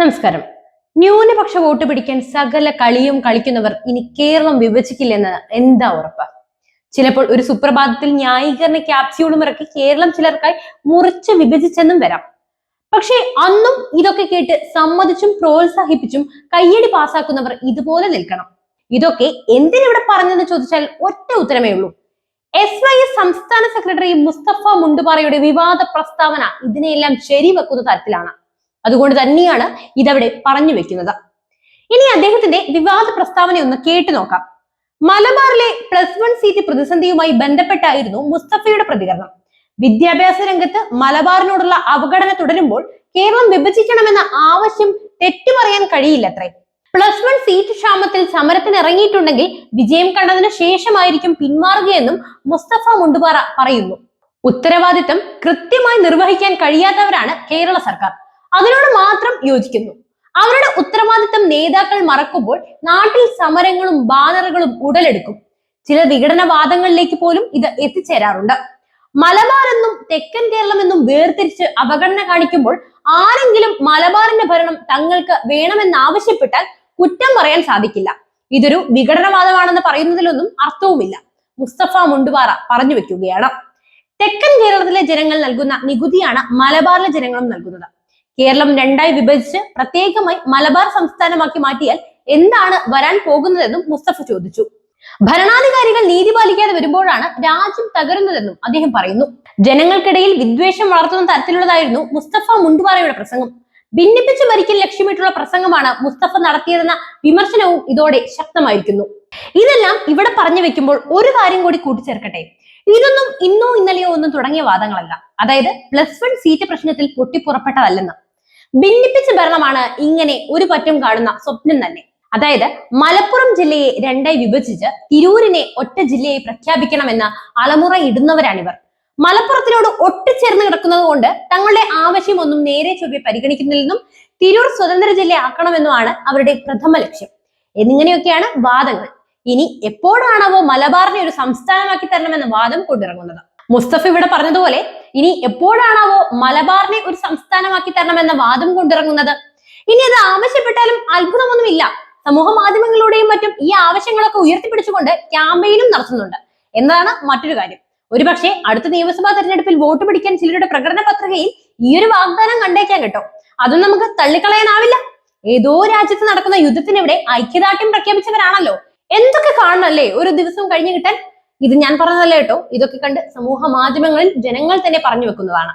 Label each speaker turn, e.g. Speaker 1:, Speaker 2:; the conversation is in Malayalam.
Speaker 1: നമസ്കാരം. ന്യൂനപക്ഷ വോട്ട് പിടിക്കാൻ സകല കളിയും കളിക്കുന്നവർ ഇനി കേരളം വിഭജിക്കില്ലെന്ന് എന്താ ഉറപ്പ്? ചിലപ്പോൾ ഒരു സുപ്രഭാതത്തിൽ ന്യായീകരണ ക്യാപ്സ്യൂളും ഇറക്കി കേരളം ചിലർക്കായി മുറിച്ച് വിഭജിച്ചെന്നും വരാം. പക്ഷേ അന്നും ഇതൊക്കെ കേട്ട് സമ്മതിച്ചും പ്രോത്സാഹിപ്പിച്ചും കയ്യടി പാസാക്കുന്നവർ ഇതുപോലെ നിൽക്കണം. ഇതൊക്കെ എന്തിനിവിടെ പറഞ്ഞെന്ന് ചോദിച്ചാൽ ഒറ്റ ഉത്തരമേ ഉള്ളൂ. എസ് വൈ എസ് സംസ്ഥാന സെക്രട്ടറി മുസ്തഫ മുണ്ടുപാറയുടെ വിവാദ പ്രസ്താവന ഇതിനെയെല്ലാം ശരിവെക്കുന്ന തരത്തിലാണ്. അതുകൊണ്ട് തന്നെയാണ് ഇതവിടെ പറഞ്ഞു വെക്കുന്നത്. ഇനി അദ്ദേഹത്തിന്റെ വിവാദ പ്രസ്താവന ഒന്ന് കേട്ടു നോക്കാം. മലബാറിലെ പ്ലസ് വൺ സീറ്റ് പ്രതിസന്ധിയുമായി ബന്ധപ്പെട്ടായിരുന്നു മുസ്തഫയുടെ പ്രതികരണം. വിദ്യാഭ്യാസ രംഗത്ത് മലബാറിനോടുള്ള അവഗണന തുടരുമ്പോൾ കേരളം വിഭജിക്കണമെന്ന ആവശ്യം തെറ്റുപറയാൻ കഴിയില്ലത്രേ. പ്ലസ് വൺ സീറ്റ് ക്ഷാമത്തിൽ സമരത്തിന് ഇറങ്ങിയിട്ടുണ്ടെങ്കിൽ വിജയം കണ്ടതിന് ശേഷമായിരിക്കും പിന്മാറുകയെന്നും മുസ്തഫ മുണ്ടുപാറ പറയുന്നു. ഉത്തരവാദിത്തം കൃത്യമായി നിർവഹിക്കാൻ കഴിയാത്തവരാണ് കേരള സർക്കാർ. അതിനോട് മാത്രം യോജിക്കുന്നു. അവരുടെ ഉത്തരവാദിത്തം നേതാക്കൾ മറക്കുമ്പോൾ നാട്ടിൽ സമരങ്ങളും ബാനറുകളും ഉടലെടുക്കും. ചില വിഘടനവാദങ്ങളിലേക്ക് പോലും ഇത് എത്തിച്ചേരാറുണ്ട്. മലബാർ എന്നും തെക്കൻ കേരളം എന്നും വേർതിരിച്ച് അവഗണന കാണിക്കുമ്പോൾ ആരെങ്കിലും മലബാറിന്റെ ഭരണം തങ്ങൾക്ക് വേണമെന്നാവശ്യപ്പെട്ടാൽ കുറ്റം പറയാൻ സാധിക്കില്ല. ഇതൊരു വിഘടനവാദമാണെന്ന് പറയുന്നതിലൊന്നും അർത്ഥവുമില്ല. മുസ്തഫ മുണ്ടുപാറ പറഞ്ഞു വെക്കുകയാണ്. തെക്കൻ കേരളത്തിലെ ജനങ്ങൾ നൽകുന്ന നികുതിയാണ് മലബാറിലെ ജനങ്ങളും നൽകുന്നത്. കേരളം രണ്ടായി വിഭജിച്ച് പ്രത്യേകമായി മലബാർ സംസ്ഥാനമാക്കി മാറ്റിയാൽ എന്താണ് വരാൻ പോകുന്നതെന്നും മുസ്തഫ ചോദിച്ചു. ഭരണാധികാരികൾ നീതി പാലിക്കാതെ വരുമ്പോഴാണ് രാജ്യം തകരുന്നതെന്നും അദ്ദേഹം പറയുന്നു. ജനങ്ങൾക്കിടയിൽ വിദ്വേഷം വളർത്തുന്ന തരത്തിലുള്ളതായിരുന്നു മുസ്തഫ മുണ്ടുപാറയുടെ പ്രസംഗം. ഭിന്നിപ്പിച്ച് ഭരിക്കൽ ലക്ഷ്യമിട്ടുള്ള പ്രസംഗമാണ് മുസ്തഫ നടത്തിയതെന്ന വിമർശനവും ഇതോടെ ശക്തമായിരിക്കുന്നു. ഇതെല്ലാം ഇവിടെ പറഞ്ഞു വെക്കുമ്പോൾ ഒരു കാര്യം കൂടി കൂട്ടിച്ചേർക്കട്ടെ. ഇതൊന്നും ഇന്നോ ഇന്നലെയോ ഒന്നും തുടങ്ങിയ വാദങ്ങളല്ല. അതായത് പ്ലസ് വൺ സീറ്റ് പ്രശ്നത്തിൽ പൊട്ടിപ്പുറപ്പെട്ടതല്ലെന്ന്. ഭിന്നിപ്പിച്ച ഭരണമാണ് ഇങ്ങനെ ഒരു പറ്റം കാണുന്ന സ്വപ്നം തന്നെ. അതായത് മലപ്പുറം ജില്ലയെ രണ്ടായി വിഭജിച്ച് തിരൂരിനെ ഒറ്റ ജില്ലയായി പ്രഖ്യാപിക്കണമെന്ന അലമുറ ഇടുന്നവരാണിവർ. മലപ്പുറത്തിനോട് ഒട്ടിച്ചേർന്ന് കിടക്കുന്നത് കൊണ്ട് തങ്ങളുടെ ആവശ്യമൊന്നും നേരെ ചൊവ്വെ പരിഗണിക്കുന്നില്ലെന്നും തിരൂർ സ്വതന്ത്ര ജില്ലയാക്കണമെന്നുമാണ് അവരുടെ പ്രഥമ ലക്ഷ്യം. എന്നിങ്ങനെയൊക്കെയാണ് വാദങ്ങൾ. ഇനി എപ്പോഴാണവോ മലബാറിനെ ഒരു സംസ്ഥാനമാക്കി തരണമെന്ന വാദം കൊണ്ടിറങ്ങുന്നത്? മുസ്തഫ ഇവിടെ പറഞ്ഞതുപോലെ ഇനി എപ്പോഴാണാവോ മലബാറിനെ ഒരു സംസ്ഥാനമാക്കി തരണമെന്ന വാദം കൊണ്ടിറങ്ങുന്നത്. ഇനി അത് ആവശ്യപ്പെട്ടാലും അത്ഭുതമൊന്നുമില്ല. സമൂഹ മാധ്യമങ്ങളിലൂടെയും മറ്റും ഈ ആവശ്യങ്ങളൊക്കെ ഉയർത്തിപ്പിടിച്ചുകൊണ്ട് ക്യാമ്പയിനും നടത്തുന്നുണ്ട്. എന്നതാണ് മറ്റൊരു കാര്യം. ഒരുപക്ഷെ അടുത്ത നിയമസഭാ തെരഞ്ഞെടുപ്പിൽ വോട്ട് പിടിക്കാൻ ചിലരുടെ പ്രകടന പത്രികയിൽ ഈ ഒരു വാഗ്ദാനം കണ്ടേക്കാൻ കേട്ടോ. അതും നമുക്ക് തള്ളിക്കളയാനാവില്ല. ഏതോ രാജ്യത്ത് നടക്കുന്ന യുദ്ധത്തിനെവിടെ ഐക്യദാർഢ്യം പ്രഖ്യാപിച്ചവരാണല്ലോ. എന്തൊക്കെ കാണണല്ലേ ഒരു ദിവസം കഴിഞ്ഞു കിട്ടാൻ ഇത് ഞാൻ പറഞ്ഞതല്ല കേട്ടോ? ഇതൊക്കെ കണ്ട് സമൂഹ മാധ്യമങ്ങളിൽ ജനങ്ങൾ തന്നെ പറഞ്ഞു വെക്കുന്നതാണ്.